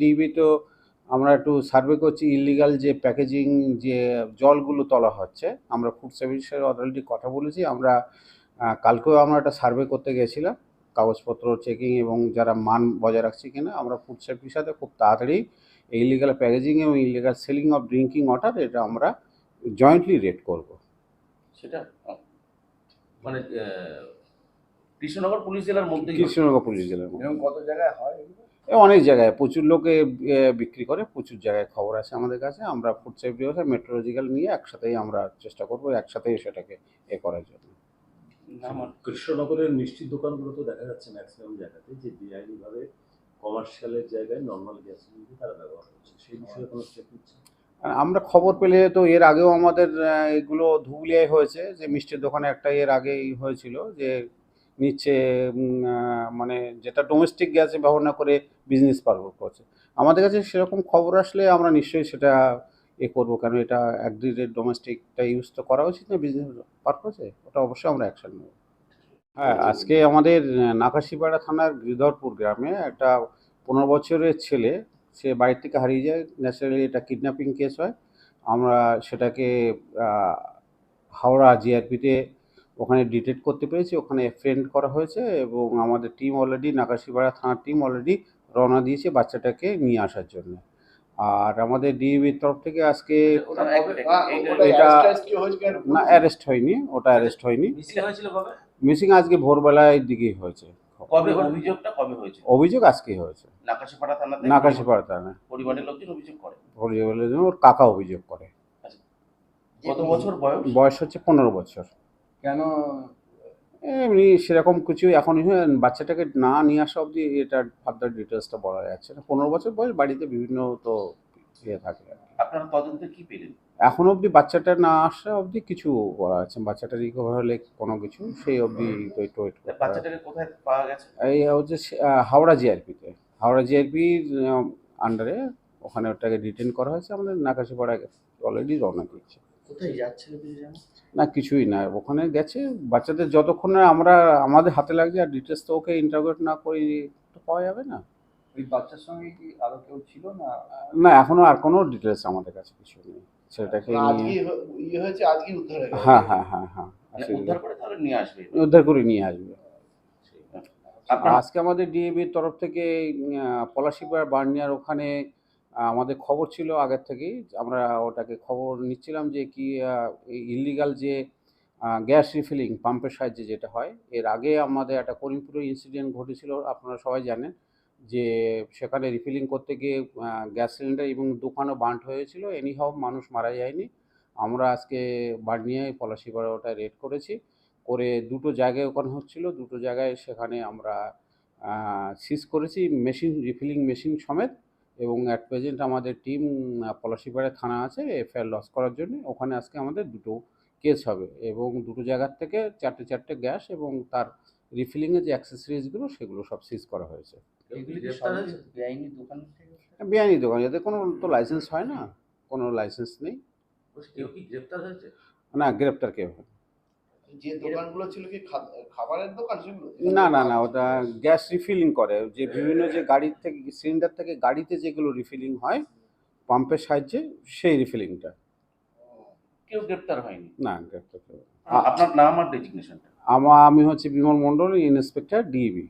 DB তো আমরা একটু সার্ভে করছি ইলিগাল যে প্যাকেজিং যে জলগুলো তোলা হচ্ছে আমরা ফুড সার্ভিসের অথরিটি কথা বলেছি আমরা কালকেও আমরা একটা সার্ভে করতে গেছিলাম কাগজপত্র চেকিং এবং যারা মান বজায় রাখছে কিনা আমরা ফুড সার্ভিসের সাথে খুব তাড়াতাড়ি এই ইলিগাল প্যাকেজিং এবং illegal selling of drinking water এটা আমরা জয়েন্টলি রেড করব। সেটা মানে কৃষ্ণনগর পুলিশ জেলার মধ্যে কৃষ্ণনগর পুলিশ জেলার মধ্যে। কত জায়গায় হয় অনেক জায়গায় প্রচুর লোকে বিক্রি করে প্রচুর জায়গায় খবর আছে আমাদের কাছে। আমরা ফুড সেফটি অফিসার মেট্রোলজিক্যাল নিয়ে একসাথেই আমরা চেষ্টা করব একসাথেই সেটাকে এ করার জন্য। আমার কৃষ্ণনগরের মিষ্টির দোকানগুলো তো দেখা যাচ্ছে ম্যাক্সিমাম জায়গাতে যে বেআইনিভাবে কমার্শিয়ালের জায়গায় নর্মাল গ্যাস তারা ব্যবহার করছে। সেই বিষয়ে কোনো স্টেপ নিচ্ছে? আর আমরা খবর পেলে তো এর আগেও আমাদের এগুলো ধুবুলিয়ায় হয়েছে যে মিষ্টির দোকানে একটা এর আগেই হয়েছিল যে নিচ্ছে মানে যেটা ডোমেস্টিক গ্যাসে ব্যবহার না করে বিজনেস পারপোজ করছে। আমাদের কাছে সেরকম খবর আসলে আমরা নিশ্চয়ই সেটা এ করব কেন এটা একদিনের ডোমেস্টিকটা ইউজ তো করা উচিত না বিজনেস পারপোজে ওটা অবশ্যই আমরা অ্যাকশন নেব। হ্যাঁ আজকে আমাদের নাকাশিপাড়া থানার গিরিধরপুর গ্রামে একটা পনেরো বছরের ছেলে সে বাড়ির থেকে হারিয়ে যায় ন্যাচারালি এটা কিডন্যাপিং কেস হয়। আমরা সেটাকে হাওড়া জিআরপিতে ওখানে ডিটেক্ট করতে পেরেছি ওখানে ফ্রেন্ড করা হয়েছে এবং আমাদের টিম অলরেডি নাকাশিপাড়া থানার টিম অলরেডি রওনা দিয়েছে বাচ্চাটাকে নিয়ে আসার জন্য। আর আমাদের ডিবির তরফ থেকে আজকে ওটা কবে- এক- আ, এইটা- ওটা এটা-? না অ্যারেস্ট হয়নি ওটা অ্যারেস্ট হয়নি। মিছিল হয়েছিল কবে? মিসিং আজকে ভোরবেলায় দিকেই হয়েছে। কবে অভিযোগটা কবে হয়েছিল অভিযোগ আজকেই হয়েছে। নাকাশিপাড়া থানা পরিবারের লোকজন অভিযোগ করে? পরিবারের ওর কাকা অভিযোগ করে। কত বছর বয়স? বয়স হচ্ছে পনেরো বছর। কেন? এমনি সেরকম কিছু এখন বাচ্চাটাকে না নিয়ে আসা অবধি এটার ফার্দার ডিটেলসটা বলা যাচ্ছে না। পনেরো বছর বয়স বাড়িতে বিভিন্ন তো ইয়ে থাকে। আপনারা তদন্তে কি পেলেন? এখন অবধি বাচ্চাটা না আসা অবধি কিছু বলা যাচ্ছে বাচ্চাটা রিকভার হলে কোনো কিছু সেই অবধি ওয়েট করতে বাচ্চাটাকে কোথায় পাওয়া গেছে? এই হচ্ছে হাওড়া জিআরপিতে হাওড়া জিআরপির আন্ডারে ওখানে ওটাকে ডিটেন করা হয়েছে। আমাদের নাকাশিপাড়া অলরেডি রওনা দিয়েছে। কোথায় যাচ্ছিল কিছু জানো? না কিছুই না। ওখানে গেছে। বাচ্চাদের যতক্ষণ না আমরা আমাদের হাতে লাগছে আর ডিটেলস তো ওকে ইন্টারোগেট না করি তো পাওয়া যাবে না। ওই বাচ্চার সঙ্গে কি আরও কেউ ছিল না? না এখনও আর কোনো ডিটেলস আমাদের কাছে কিছু নেই। সেটাকে আজকে নিয়ে ইয়ে হয়েছে আজকে উদ্ধার হয়ে হ্যাঁ হ্যাঁ হ্যাঁ হ্যাঁ। মানে উদ্ধার করে তাহলে নিয়ে আসবে? উদ্ধার করে নিয়ে আসবে। আজকে আমাদের ডিএবির তরফ থেকে পলাশিপাড় বার্নিয়ার ওখানে আমাদের খবর ছিল আগের থেকেই, আমরা ওটাকে খবর নিচ্ছিলাম যে কি ইলিগাল যে গ্যাস রিফিলিং পাম্পের সাহায্যে যেটা হয়, এর আগে আমাদের একটা করিমপুরে ইনসিডেন্ট ঘটেছিল, আপনারা সবাই জানেন, যে সেখানে রিফিলিং করতে গিয়ে গ্যাস সিলিন্ডার এবং দোকানও বান্ট হয়েছিল এনিহাও মানুষ মারা যায়নি। আমরা আজকে বার্নিয়ায় পলাশিপাড়া ওটা রেড করেছি, করে দুটো জায়গায় ওখানে হচ্ছিল, দুটো জায়গায় সেখানে আমরা সিজ করেছি মেশিন রিফিলিং মেশিন সমেত। এবং অ্যাট প্রেজেন্ট আমাদের টিম পলাশিপাড়া থানা আছে এফআইআর লস করার জন্য। ওখানে আজকে আমাদের দুটো কেস হবে এবং দুটো জায়গার থেকে চারটে চারটে গ্যাস এবং তার রিফিলিংয়ের যে অ্যাক্সেসরিজগুলো সেগুলো সব সিজ করা হয়েছে। বেআইনি দোকান দোকান। এদের কোনো তো লাইসেন্স হয় না কোনো লাইসেন্স নেই। না গ্রেপ্তার কেউ হয় যে দোকানগুলো ছিল কি খাবারের দোকান সেগুলো? না না না ওটা গ্যাস রিফিলিং করে। যে বিভিন্ন যে গাড়ির থেকে সিলিন্ডার থেকে গাড়িতে যেগুলো রিফিলিং হয় পাম্পের সাহায্যে সেই রিফিলিংটা কেউ গ্রেপ্তার হয়নি? না গ্রেপ্তার আপনার নাম আর ডেজিগনেশনটা? আমার আমি হচ্ছে বিমল মণ্ডল ইন্সপেক্টর ডিবি